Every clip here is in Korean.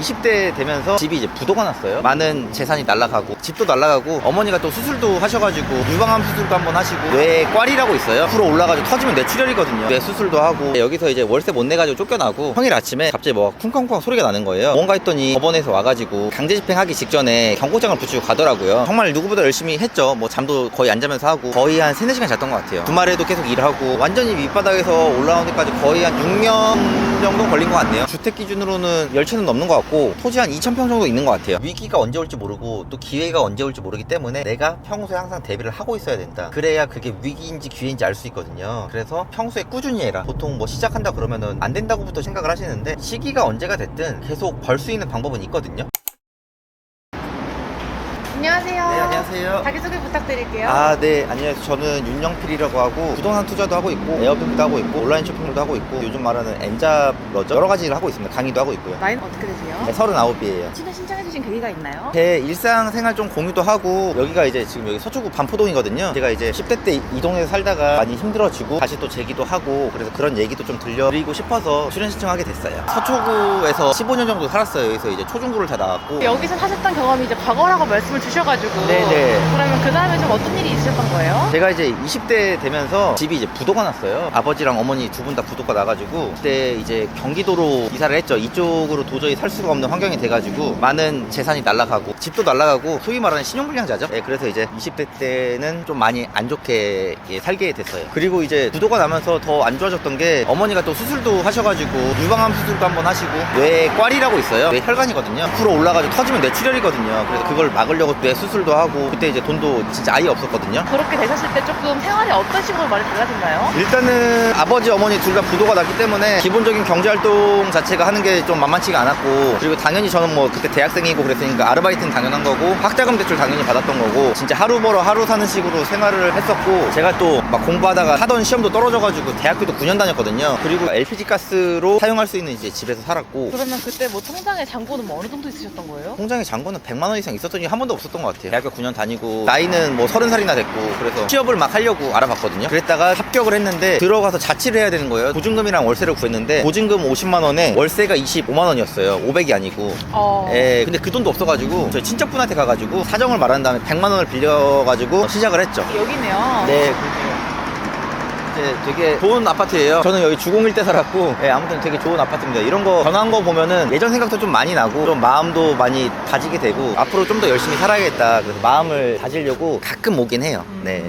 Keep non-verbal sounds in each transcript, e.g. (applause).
20대 되면서 집이 이제 부도가 났어요. 많은 재산이 날라가고 집도 날라가고 어머니가 또 수술도 하셔가지고 유방암 수술도 한번 하시고 뇌 꽈리라고 있어요. 앞으로 올라가지고 터지면 뇌출혈이거든요. 뇌 수술도 하고 여기서 이제 월세 못 내가지고 쫓겨나고 평일 아침에 갑자기 뭐 쿵쾅쿵쾅 소리가 나는 거예요. 뭔가 했더니 법원에서 와가지고 강제 집행하기 직전에 경고장을 붙이고 가더라고요. 정말 누구보다 열심히 했죠. 뭐 잠도 거의 안 자면서 하고 거의 한 3, 4시간 잤던 것 같아요. 주말에도 계속 일하고 완전히 밑바닥에서 올라오는 데까지 거의 한 6년 정도 걸린 것 같네요. 주택 기준으로는 10채는 넘는 것 같고 토지 한 2,000평 정도 있는 것 같아요. 위기가 언제 올지 모르고 또 기회가 언제 올지 모르기 때문에 내가 평소에 항상 대비를 하고 있어야 된다. 그래야 그게 위기인지 기회인지 알 수 있거든요. 그래서 평소에 꾸준히 해라. 보통 뭐 시작한다 그러면은 안 된다고부터 생각을 하시는데 시기가 언제가 됐든 계속 벌 수 있는 방법은 있거든요. 안녕하세요. 네, 안녕하세요. 자기소개 부탁드릴게요. 아, 네. 안녕하세요. 저는 윤영필이라고 하고 부동산 투자도 하고 있고 에어비도 하고 있고 온라인 쇼핑몰도 하고 있고 요즘 말하는 엔잡러죠. 여러 가지를 하고 있습니다. 강의도 하고 있고요. 나이는 어떻게 되세요? 네, 39이에요. 친해 신청해주신 계기가 있나요? 제 일상생활 좀 공유도 하고 여기가 이제 지금 여기 서초구 반포동이거든요. 제가 이제 10대 때 이 동네에 살다가 많이 힘들어지고 다시 또 재기도 하고 그래서 그런 얘기도 좀 들려드리고 싶어서 출연 신청하게 됐어요. 서초구에서 15년 정도 살았어요. 여기서 이제 초중고를 다 나왔고 여기서 사셨던 경험이 이제 과거라고 말씀을 주 셔가지고 네네. 그러면 그 다음에 좀 어떤 일이 있으셨던 거예요? 제가 이제 20대 되면서 집이 이제 부도가 났어요. 아버지랑 어머니 두 분 다 부도가 나가지고 그때 이제 경기도로 이사를 했죠. 이쪽으로 도저히 살 수가 없는 환경이 돼가지고 많은 재산이 날라가고 집도 날라가고 소위 말하는 신용불량자죠. 네, 그래서 이제 20대 때는 좀 많이 안 좋게 예, 살게 됐어요. 그리고 이제 부도가 나면서 더 안 좋아졌던 게 어머니가 또 수술도 하셔가지고 유방암 수술도 한번 하시고 뇌 꽈리라고 있어요. 뇌 혈관이거든요. 앞으로 올라가지고 터지면 뇌출혈이거든요. 그래서 그걸 막으려고 뇌 수술도 하고 그때 이제 돈도 진짜 아예 없었거든요. 그렇게 되셨을 때 조금 생활이 어떤 식으로 많이 달라졌나요? 일단은 아버지 어머니 둘 다 부도가 났기 때문에 기본적인 경제 활동 자체가 하는 게 좀 만만치가 않았고 그리고 당연히 저는 뭐 그때 대학생이고 그랬으니까 아르바이트는 당연한 거고 학자금 대출 당연히 받았던 거고 진짜 하루 벌어 하루 사는 식으로 생활을 했었고 제가 또 막 공부하다가 하던 시험도 떨어져가지고 대학교도 9년 다녔거든요 그리고 LPG 가스로 사용할 수 있는 이제 집에서 살았고 그러면 그때 뭐 통장에 잔고는 뭐 어느 정도 있으셨던 거예요? 통장에 잔고는 100만 원 이상 적이 한 번도 없었 던 것 같아요. 대학교 9년 다니고 나이는 뭐 30살이나 됐고 그래서 취업을 막 하려고 알아봤거든요. 그랬다가 합격을 했는데 들어가서 자취를 해야 되는 거예요. 보증금이랑 월세를 구했는데 보증금 50만 원에 월세가 25만 원이었어요. 500이 아니고. 어... 예, 근데 그 돈도 없어가지고 저희 친척분한테 가가지고 사정을 말한 다음에 100만 원을 빌려가지고 시작을 했죠. 여기네요. 네, 이제 되게 좋은 아파트예요. 저는 여기 주공일 때 살았고, 예, 아무튼 되게 좋은 아파트입니다. 이런 거 변한 거 보면은 예전 생각도 좀 많이 나고, 좀 마음도 많이 다지게 되고, 앞으로 좀 더 열심히 살아야겠다. 그래서 마음을 다지려고 가끔 오긴 해요. 네.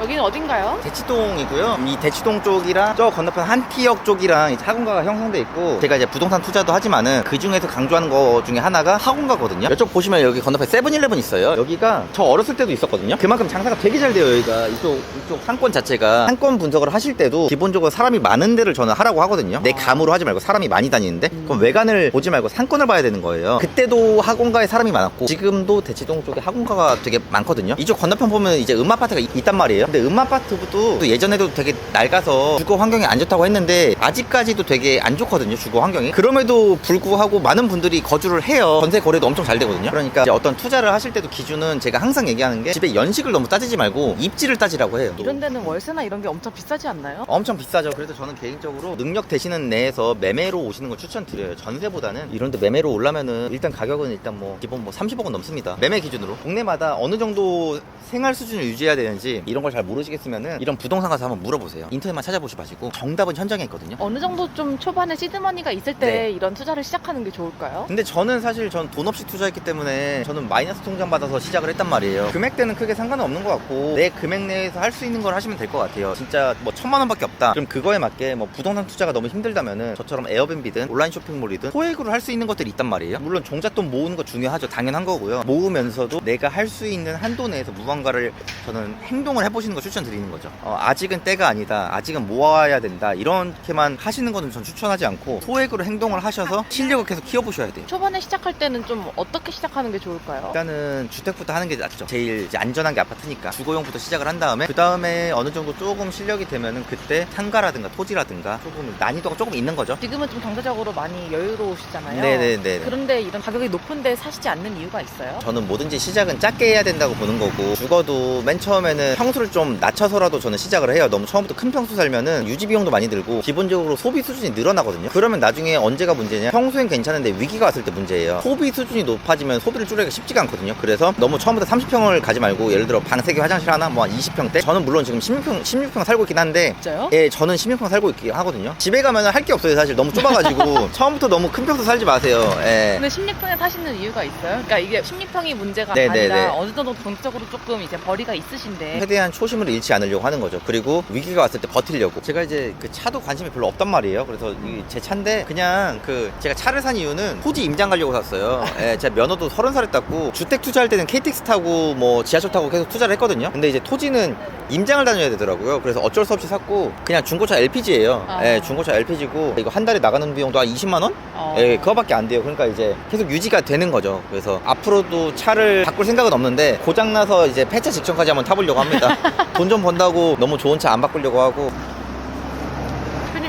여기는 어딘가요? 대치동이고요. 이 대치동 쪽이랑 저 건너편 한티역 쪽이랑 이제 학원가가 형성돼 있고 제가 이제 부동산 투자도 하지만은 그 중에서 강조하는 거 중에 하나가 학원가거든요. 이쪽 보시면 여기 건너편 세븐일레븐 있어요. 여기가 저 어렸을 때도 있었거든요. 그만큼 장사가 되게 잘 돼요. 여기가 이쪽 이쪽 상권 자체가 상권 분석을 하실 때도 기본적으로 사람이 많은 데를 저는 하라고 하거든요. 내 감으로 하지 말고 사람이 많이 다니는데 그럼 외관을 보지 말고 상권을 봐야 되는 거예요. 그때도 학원가에 사람이 많았고 지금도 대치동 쪽에 학원가가 되게 많거든요. 이쪽 건너편 보면 이제 음아파트가 있- 있단 말이에요. 근데 음아파트도 또 예전에도 되게 낡아서 주거 환경이 안 좋다고 했는데 아직까지도 되게 안 좋거든요. 주거 환경이. 그럼에도 불구하고 많은 분들이 거주를 해요. 전세 거래도 엄청 잘 되거든요. 그러니까 어떤 투자를 하실 때도 기준은 제가 항상 얘기하는 게 집의 연식을 너무 따지지 말고 입지를 따지라고 해요. 이런 데는 월세나 이런 게 엄청 비싸지 않나요? 엄청 비싸죠. 그래서 저는 개인적으로 능력 되시는 내에서 매매로 오시는 걸 추천드려요. 전세보다는 이런데 매매로 올라면은 일단 가격은 일단 뭐 기본 뭐 30억은 넘습니다. 매매 기준으로 동네마다 어느 정도 생활 수준을 유지해야 되는지 이런 걸잘 모르시겠으면은 이런 부동산 가서 한번 물어보세요. 인터넷만 찾아보지 마시고 정답은 현장에 있거든요. 어느 정도 좀 초반에 시드머니가 있을 때 네. 이런 투자를 시작하는 게 좋을까요? 근데 저는 사실 전 돈 없이 투자했기 때문에 저는 마이너스 통장 받아서 시작을 했단 말이에요. 금액대는 크게 상관은 없는 것 같고 내 금액 내에서 할 수 있는 걸 하시면 될 것 같아요. 진짜 뭐 천만 원밖에 없다. 그럼 그거에 맞게 뭐 부동산 투자가 너무 힘들다면은 저처럼 에어비앤비든 온라인 쇼핑몰이든 소액으로 할 수 있는 것들이 있단 말이에요. 물론 종잣돈 모으는 거 중요하죠. 당연한 거고요. 모으면서도 내가 할 수 있는 한도 내에서 무언가를 저는 행동을 해보시는 거 추천드리는 거죠. 어, 아직은 때가 아니다. 아직은 모아야 된다. 이렇게만 하시는 거는 전 추천하지 않고 소액으로 행동을 하셔서 실력을 계속 키워보셔야 돼요. 초반에 시작할 때는 좀 어떻게 시작하는 게 좋을까요? 일단은 주택부터 하는 게 낫죠. 제일 이제 안전한 게 아파트니까 주거용부터 시작을 한 다음에 그 다음에 어느 정도 조금 실력이 되면은 그때 상가라든가 토지라든가 조금 난이도가 조금 있는 거죠. 지금은 좀 경제적으로 많이 여유로우시잖아요. 네네네. 그런데 이런 가격이 높은데 사시지 않는 이유가 있어요? 저는 뭐든지 시작은 작게 해야 된다고 보는 거고 죽어도 맨 처음에는 평수를 좀좀 낮춰서라도 저는 시작을 해요. 너무 처음부터 큰 평수 살면은 유지 비용도 많이 들고 기본적으로 소비 수준이 늘어나거든요. 그러면 나중에 언제가 문제냐? 평소엔 괜찮은데 위기가 왔을 때 문제예요. 소비 수준이 높아지면 소비를 줄이기가 쉽지가 않거든요. 그래서 너무 처음부터 30평을 가지 말고 예를 들어 방 3개 화장실 하나 뭐한 20평대? 저는 물론 지금 16평 16평 살고 있긴 한데 진짜요? 예, 저는 16평 살고 있긴 하거든요. 집에 가면 할 게 없어요, 사실. 너무 좁아 가지고. (laughs) 처음부터 너무 큰 평수 살지 마세요. 예. 근데 16평에 사시는 이유가 있어요? 그러니까 이게 16평이 문제가 네, 네, 아니라 네. 어느 정도 경제적으로 조금 이제 벌이가 있으신데 최대한 초심 을 잃지 않으려고 하는 거죠. 그리고 위기가 왔을 때 버티려고. 제가 이제 그 차도 관심이 별로 없단 말이에요. 그래서 이제 차인데 그냥 그 제가 차를 산 이유는 토지 임장 가려고 샀어요. 예, (laughs) 제가 면허도 서른 살에 땄고 주택 투자할 때는 KTX 타고 뭐 지하철 타고 계속 투자를 했거든요. 근데 이제 토지는 임장을 다녀야 되더라고요. 그래서 어쩔 수 없이 샀고 그냥 중고차 LPG예요. 아. 예, 중고차 LPG고 이거 한 달에 나가는 비용도 한 20만 원? 어, 예, 그거밖에 안 돼요. 그러니까 이제 계속 유지가 되는 거죠. 그래서 앞으로도 차를 바꿀 생각은 없는데 고장 나서 이제 폐차 직전까지 한번 타보려고 합니다. (laughs) 돈 좀 번다고 너무 좋은 차 안 바꾸려고 하고.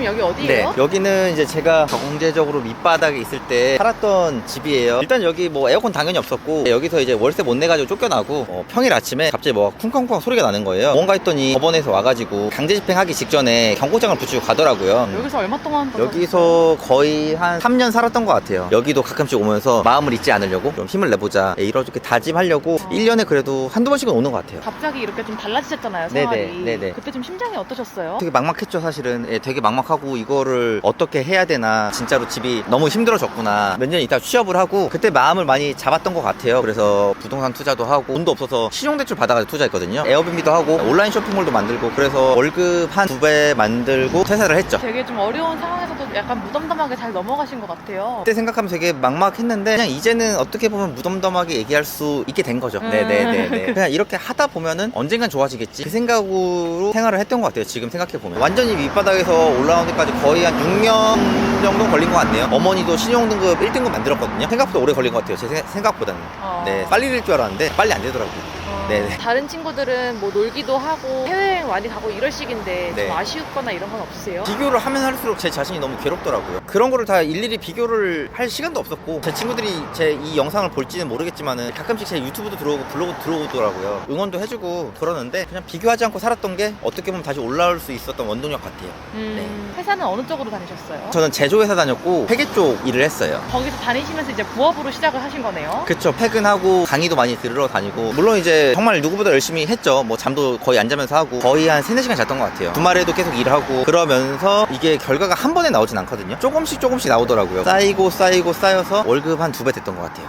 대표님 여기 네, 어디예요? 여기는 이제 제가 경제적으로 밑바닥에 있을 때 살았던 집이에요. 일단 여기 뭐 에어컨 당연히 없었고 여기서 이제 월세 못 내가지고 쫓겨나고 어, 평일 아침에 갑자기 뭐 쿵쾅쿵쾅 소리가 나는 거예요. 뭔가 했더니 법원에서 와가지고 강제 집행하기 직전에 경고장을 붙이고 가더라고요. 여기서 얼마 동안 여기서 거의 한 3년 살았던 것 같아요. 여기도 가끔씩 오면서 마음을 잊지 않으려고 좀 힘을 내보자. 예, 이렇게 다짐하려고 어. 1년에 그래도 한두 번씩은 오는 것 같아요. 갑자기 이렇게 좀 달라지셨잖아요 네네, 생활이 네네. 그때 좀 심장이 어떠셨어요? 되게 막막했죠, 사실은. 예, 되게 막막하고 이거를 어떻게 해야 되나. 진짜로 집이 너무 힘들어졌구나. 몇 년 있다 취업을 하고 그때 마음을 많이 잡았던 것 같아요. 그래서 부동산 투자도 하고 돈도 없어서 신용대출 받아가지고 투자했거든요. 에어비앤비도 하고 온라인 쇼핑몰도 만들고 그래서 월급 한 두 배 만들고 퇴사를 했죠. 되게 좀 어려운 상황에서도 약간 무덤덤하게 잘 넘어가신 것 같아요 그때 생각하면 되게 막막했는데 그냥 이제는 어떻게 보면 무덤덤하게 얘기할 수 있게 된 거죠. 음. 네네 네. 그냥 이렇게 하다 보면은 언젠간 좋아지겠지. 그 생각으로 생활을 했던 것 같아요. 지금 생각해 보면 완전히 밑바닥에서 올라 데까지 거의 한 6년 정도 걸린 것 같네요. 어머니도 신용등급 1등급 만들었거든요. 생각보다 오래 걸린 것 같아요. 제 생- 생각보다는. 어. 네, 빨리 될 줄 알았는데 빨리 안 되더라고요. 어, 네네. 다른 친구들은 뭐 놀기도 하고 해외여행 많이 가고 이럴 시기인데 네. 좀 아쉬웠거나 이런 건 없으세요? 비교를 하면 할수록 제 자신이 너무 괴롭더라고요. 그런 거를 다 일일이 비교를 할 시간도 없었고 제 친구들이 제 이 영상을 볼지는 모르겠지만은 가끔씩 제 유튜브도 들어오고 블로그 들어오더라고요. 응원도 해주고 그러는데 그냥 비교하지 않고 살았던 게 어떻게 보면 다시 올라올 수 있었던 원동력 같아요. 음, 회사는 어느 쪽으로 다니셨어요? 저는 제조회사 다녔고 회계 쪽 일을 했어요. 거기서 다니시면서 이제 부업으로 시작을 하신 거네요. 그쵸 퇴근하고 강의도 많이 들으러 다니고 물론 이제 정말 누구보다 열심히 했죠. 뭐 잠도 거의 안 자면서 하고 거의 한 3, 4시간 잤던 것 같아요. 주말에도 계속 일하고 그러면서 이게 결과가 한 번에 나오진 않거든요. 조금씩 조금씩 나오더라고요. 쌓이고 쌓이고 쌓여서 월급 한 두 배 됐던 것 같아요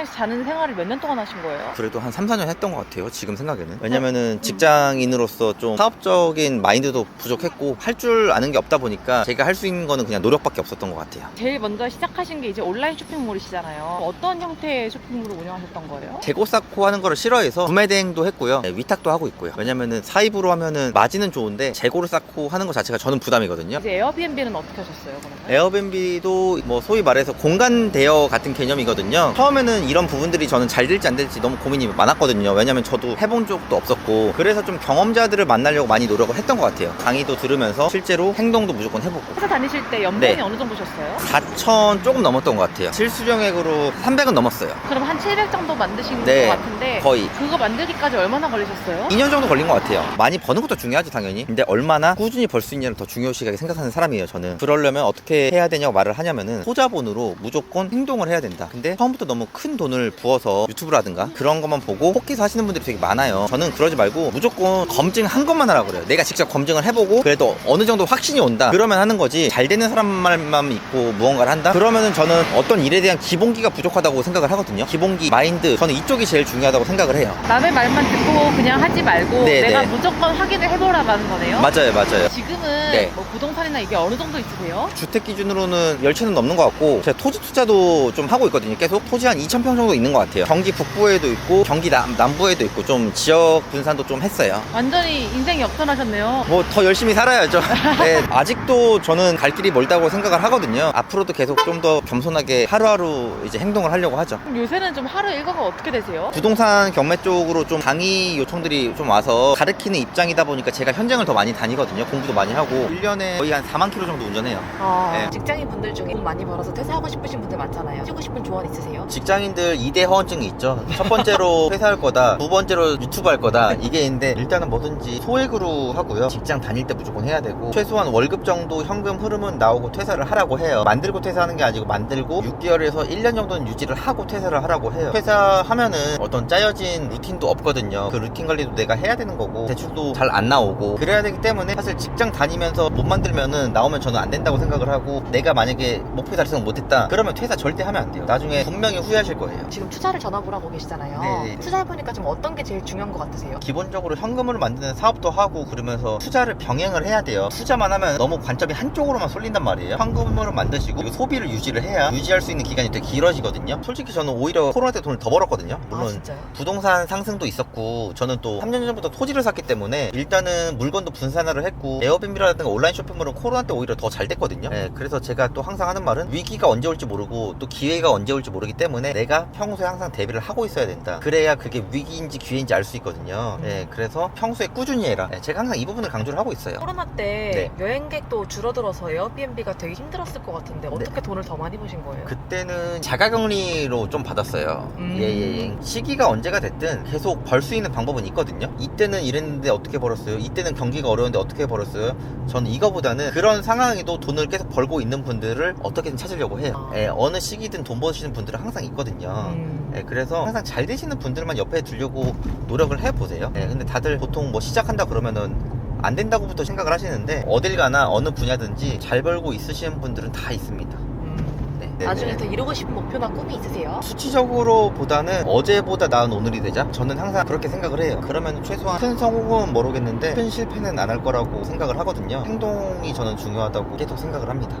한 3, 4시간씩 자는 생활을 몇 년 동안 하신 거예요? 그래도 한 3, 4년 했던 것 같아요 지금 생각에는 왜냐면은 직장인으로서 좀 사업적인 마인드도 부족했고 할 줄 아는 게 없다 보니까 제가 할 수 있는 거는 그냥 노력밖에 없었던 것 같아요 제일 먼저 시작하신 게 이제 온라인 쇼핑몰이시잖아요. 어떤 형태의 쇼핑몰을 운영하셨던 거예요? 재고 쌓고 하는 거를 싫어해서 구매 대행도 했고요. 네, 위탁도 하고 있고요. 왜냐면은 사입으로 하면은 마진은 좋은데 재고를 쌓고 하는 것 자체가 저는 부담이거든요. 이제 에어비앤비는 어떻게 하셨어요, 그러면? 에어비앤비도 뭐 소위 말해서 공간 대여 같은 개념이거든요. 처음에는 이런 부분들이 저는 잘 될지 안 될지 너무 고민이 많았거든요. 왜냐면 저도 해본 적도 없었고 그래서 좀 경험자들을 만나려고 많이 노력을 했던 것 같아요. 강의도 들으면서 실제로 행동도 무조건 해보고 회사 다니실 때 연봉이 네. 어느 정도 셨어요 4천 조금 넘었던 것 같아요. 실수령액으로 300은 넘었어요. 그럼 한 700 정도 만드신 네. 것 같은데 거의 그거 만들기까지 얼마나 걸리셨어요? 2년 정도 걸린 것 같아요. 많이 버는 것도 중요하지 당연히. 근데 얼마나 꾸준히 벌 수 있냐를 더 중요시하게 생각하는 사람이에요. 저는. 그러려면 어떻게 해야 되냐고 말을 하냐면은 소자본으로 무조건 행동을 해야 된다. 근데 처음부터 너무 큰 돈을 부어서 유튜브라든가 그런 것만 보고 포기해서 하시는 분들이 되게 많아요. 저는 그러지 말고 무조건 검증 한 것만 하라 그래요. 내가 직접 검증을 해보고 그래도 어느 정도 확신이 온다. 그러면 하는 거지. 잘 되는 사람 말만 믿고 무언가를 한다. 그러면은 저는 어떤 일에 대한 기본기가 부족하다고 생각을 하거든요. 기본기, 마인드. 저는 이쪽이 제일 중요하다고 생각을 해요. 남의 말만 듣고 그냥 하지 말고 네, 내가 네. 무조건 확인을 해보라라는 거네요. 맞아요, 맞아요. 지금은 네. 뭐 부동산이나 이게 어느 정도 있으세요? 주택 기준으로는 10채는 넘는 것 같고 제가 토지 투자도 좀 하고 있거든요 계속 토지 한 2,000평 정도 있는 것 같아요 경기 북부에도 있고 경기 남, 남부에도 있고 좀 지역 분산도 좀 했어요 완전히 인생이 역전하셨네요. 뭐 더 열심히 살아야죠 (laughs) 네, 아직도 저는 갈 길이 멀다고 생각을 하거든요 앞으로도 계속 좀 더 겸손하게 하루하루 이제 행동을 하려고 하죠 그럼 요새는 좀 하루 일과가 어떻게 되세요? 부동산 경매 쪽으로 좀 강의 요청들이 좀 와서 가르치는 입장이다 보니까 제가 현장을 더 많이 다니거든요 공부도 많이 하고 1년에 거의 한 4만 킬로 정도 운전해요 아, 네. 직장인 분들 중에 돈 많이 벌어서 퇴사하고 싶으신 분들 많잖아요. 해주고 싶은 조언 있으세요? 많이들 2대 허언증이 있죠. 첫 번째로 (laughs) 회사 할 거다. 두 번째로 유튜브 할 거다. 이게 있는데 일단은 뭐든지 소액으로 하고요. 직장 다닐 때 무조건 해야 되고 최소한 월급 정도 현금 흐름은 나오고 퇴사를 하라고 해요. 만들고 퇴사하는 게 아니고 만들고 6개월에서 1년 정도는 유지를 하고 퇴사를 하라고 해요. 퇴사하면은 어떤 짜여진 루틴도 없거든요. 그 루틴 관리도 내가 해야 되는 거고 대출도 잘 안 나오고 그래야 되기 때문에 사실 직장 다니면서 못 만들면은 나오면 저는 안 된다고 생각을 하고 내가 만약에 목표 달성 못했다 그러면 퇴사 절대 하면 안 돼요. 나중에 분명히 후회하실 거예요. 지금 투자를 전업을 하고 계시잖아요. 네네. 투자해보니까 좀 어떤 게 제일 중요한 것 같으세요? 기본적으로 현금을 만드는 사업도 하고 그러면서 투자를 병행을 해야 돼요. 투자만 하면 너무 관점이 한쪽으로만 쏠린단 말이에요. 현금으로 만드시고 그리고 소비를 유지를 해야 유지할 수 있는 기간이 되게 길어지거든요. 솔직히 저는 오히려 코로나 때 돈을 더 벌었거든요. 물론 아? 부동산 상승도 있었고 저는 또 3년 전부터 토지를 샀기 때문에 일단은 물건도 분산화를 했고 에어비앤비라든가 온라인 쇼핑몰은 코로나 때 오히려 더 잘 됐거든요. 네, 그래서 제가 또 항상 하는 말은 위기가 언제 올지 모르고 또 기회가 언제 올지 모르기 때문에 내가 평소에 항상 대비를 하고 있어야 된다. 그래야 그게 위기인지 기회인지 알 수 있거든요. 네, 그래서 평소에 꾸준히 해라. 네, 제가 항상 이 부분을 강조를 하고 있어요. 코로나 때 여행객도 줄어들어서 에어비앤비가 되게 힘들었을 것 같은데 어떻게 돈을 더 많이 버신 거예요? 그때는 자가격리로 좀 받았어요. 음. 예 예 예. 시기가 언제가 됐든 계속 벌 수 있는 방법은 있거든요. 이때는 이랬는데 어떻게 벌었어요? 이때는 경기가 어려운데 어떻게 벌었어요? 저는 이거보다는 그런 상황에도 돈을 계속 벌고 있는 분들을 어떻게든 찾으려고 해요. 아. 예, 어느 시기든 돈 버시는 분들은 항상 있거든요. 음. 예, 그래서 항상 잘 되시는 분들만 옆에 두려고 노력을 해보세요. 예, 근데 다들 보통 뭐 시작한다 그러면은 안 된다고부터 생각을 하시는데 어딜 가나 어느 분야든지 잘 벌고 있으시는 분들은 다 있습니다. 음. 네, 네, 나중에 네. 더 이루고 싶은 목표나 꿈이 있으세요? 수치적으로 보다는 어제보다 나은 오늘이 되자 저는 항상 그렇게 생각을 해요 그러면 최소한 큰 성공은 모르겠는데 큰 실패는 안 할 거라고 생각을 하거든요 행동이 저는 중요하다고 계속 생각을 합니다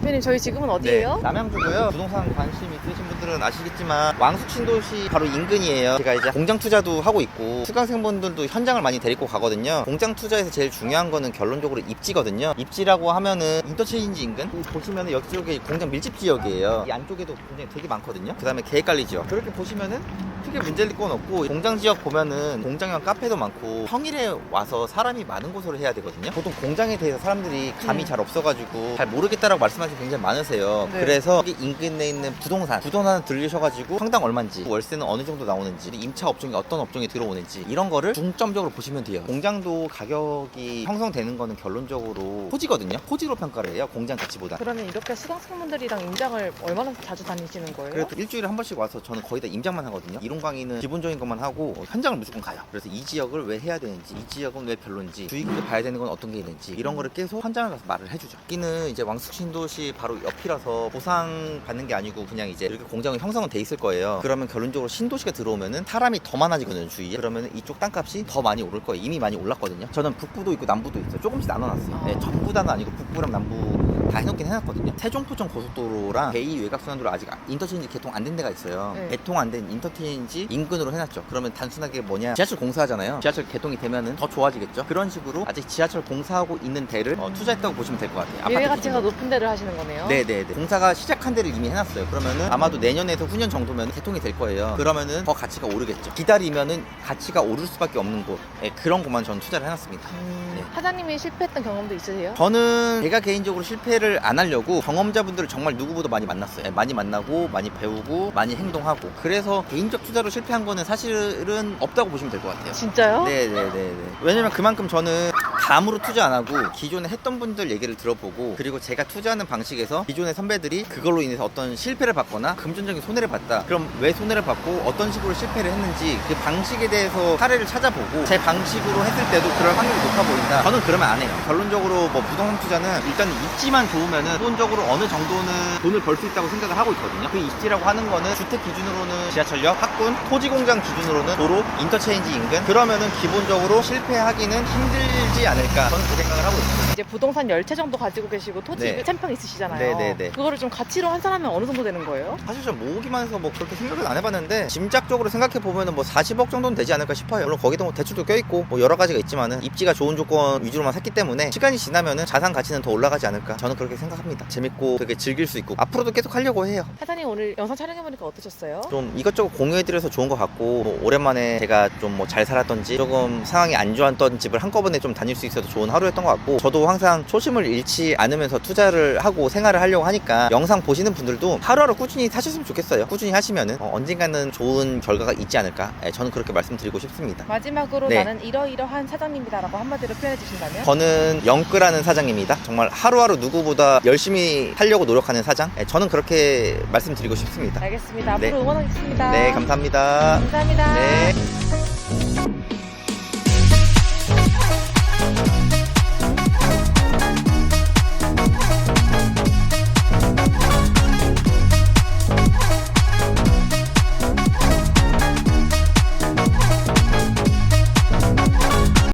대표님 저희 지금은 어디예요? 네, 남양주고요 부동산 관심 있으신 분 들은 아시겠지만 왕숙 신도시 바로 인근이에요. 제가 이제 공장 투자도 하고 있고 수강생분들도 현장을 많이 데리고 가거든요. 공장 투자에서 제일 중요한 거는 결론적으로 입지거든요. 입지라고 하면은 인터체인지 인근? 보시면은 여쪽에 공장 밀집 지역이에요. 이 안쪽에도 굉장히 되게 많거든요. 그 다음에 계획관리 지역. 그렇게 보시면은 크게 문제일 건 없고 공장 지역 보면은 공장형 카페도 많고 평일에 와서 사람이 많은 곳으로 해야 되거든요. 보통 공장에 대해서 사람들이 감이 음. 잘 없어가지고 잘 모르겠다라고 말씀하시는 굉장히 많으세요. 네. 그래서 여기 인근에 있는 부동산 부동산 들리셔가지고 평당 얼마인지 월세는 어느 정도 나오는지 임차 업종이 어떤 업종이 들어오는지 이런 거를 중점적으로 보시면 돼요 공장도 가격이 형성되는 거는 결론적으로 토지거든요 토지로 평가를 해요 공장 가치보다 그러면 이렇게 수강생분들이랑 임장을 얼마나 자주 다니시는 거예요? 그래도 일주일에 한 번씩 와서 저는 거의 다 임장만 하거든요. 이론 강의는 기본적인 것만 하고 현장을 무조건 가요. 그래서 이 지역을 왜 해야 되는지, 이 지역은 왜 별론지, 주의깊게 봐야 되는 건 어떤 게 있는지 이런 거를 계속 현장을 가서 말을 해주죠. 여기는 이제 왕숙 신도시 바로 옆이라서 보상 받는 게 아니고 그냥 이제 이렇게 공장 은 형성은 돼 있을 거예요. 그러면 결론적으로 신도시가 들어오면은 사람이 더 많아지거든요 주위에. 그러면 이쪽 땅값이 더 많이 오를 거예요. 이미 많이 올랐거든요. 저는 북부도 있고 남부도 있어요. 조금씩 나눠놨어요. 아. 네, 전부 다는 아니고 북부랑 남부 다 해놓긴 해놨거든요. 세종포천 고속도로랑 제2 외곽순환도로 아직 인터체인지 개통 안 된 데가 있어요. 네. 개통 안 된 인터체인지 인근으로 해놨죠. 그러면 단순하게 뭐냐 지하철 공사하잖아요. 지하철 개통이 되면은 더 좋아지겠죠. 그런 식으로 아직 지하철 공사하고 있는 데를 어, 투자했다고 보시면 될 것 같아요. 미래 가치가. 높은 데를 하시는 거네요. 네네네. 공사가 시작한 데를 이미 해놨어요. 그러면은 아마도 내년에서 후년 정도면 개통이 될 거예요. 그러면은 더 가치가 오르겠죠. 기다리면은 가치가 오를 수밖에 없는 곳. 예, 그런 곳만 저는 투자를 해놨습니다. 음, 네. 사장님이 실패했던 경험도 있으세요? 저는 제가 개인적으로 실패를 안 하려고 경험자분들을 정말 누구보다 많이 만났어요. 예, 많이 만나고 많이 배우고 많이 행동하고 그래서 개인적 투자로 실패한 거는 사실은 없다고 보시면 될 것 같아요. 진짜요? 네네네. 왜냐면 그만큼 저는 감으로 투자 안 하고 기존에 했던 분들 얘기를 들어보고 그리고 제가 투자하는 방식에서 기존의 선배들이 그걸로 인해서 어떤 실패를 받거나 금전적인 손해를 봤다. 그럼 왜 손해를 받고 어떤 식으로 실패를 했는지 그 방식에 대해서 사례를 찾아보고 제 방식으로 했을 때도 그럴 확률이 높아 보인다. 저는 그러면 안 해요. 결론적으로 뭐 부동산 투자는 일단 입지만 좋으면은 기본적으로 어느 정도는 돈을 벌 수 있다고 생각을 하고 있거든요. 그 입지라고 하는 거는 주택 기준으로는 지하철역, 학군, 토지공장 기준으로는 도로, 인터체인지 인근 그러면은 기본적으로 실패하기는 힘들지 않을까 저는 그 생각을 하고 있습니다. 이제 부동산 열채 정도 가지고 계시고 토지 네. 챔평 있으시잖아요. 네 네 네. 그거를 좀 가치로 환산하면 어느 정도 되는 거예요? 사실 저 모으기만 해서 뭐 그렇게 생각은 안 해봤는데 짐작적으로 생각해 보면은 뭐 40억 정도는 되지 않을까 싶어요. 물론 거기도 뭐 대출도 껴있고 뭐 여러 가지가 있지만은 입지가 좋은 조건 위주로만 샀기 때문에 시간이 지나면은 자산 가치는 더 올라가지 않을까 저는 그렇게 생각합니다. 재밌고 되게 즐길 수 있고 앞으로도 계속 하려고 해요. 사장님 오늘 영상 촬영해보니까 어떠셨어요? 좀 이것저것 공유해드려서 좋은 것 같고 뭐 오랜만에 제가 좀 뭐 잘 살았던지 조금 상황이 안 좋았던 집을 한꺼번에 좀 다닐 수 있어서 좋은 하루였던 것 같고 저도 저도 항상 초심을 잃지 않으면서 투자를 하고 생활을 하려고 하니까 영상 보시는 분들도 하루하루 꾸준히 사셨으면 좋겠어요. 꾸준히 하시면은 어, 언젠가는 좋은 결과가 있지 않을까. 예, 저는 그렇게 말씀드리고 싶습니다. 마지막으로 네. 나는 이러이러한 사장님이다라고 한마디로 표현해 주신다면? 저는 영끌하는 사장입니다. 정말 하루하루 누구보다 열심히 하려고 노력하는 사장. 예, 저는 그렇게 말씀드리고 싶습니다. 알겠습니다. 네. 앞으로 응원하겠습니다. 네, 감사합니다. 감사합니다. 네.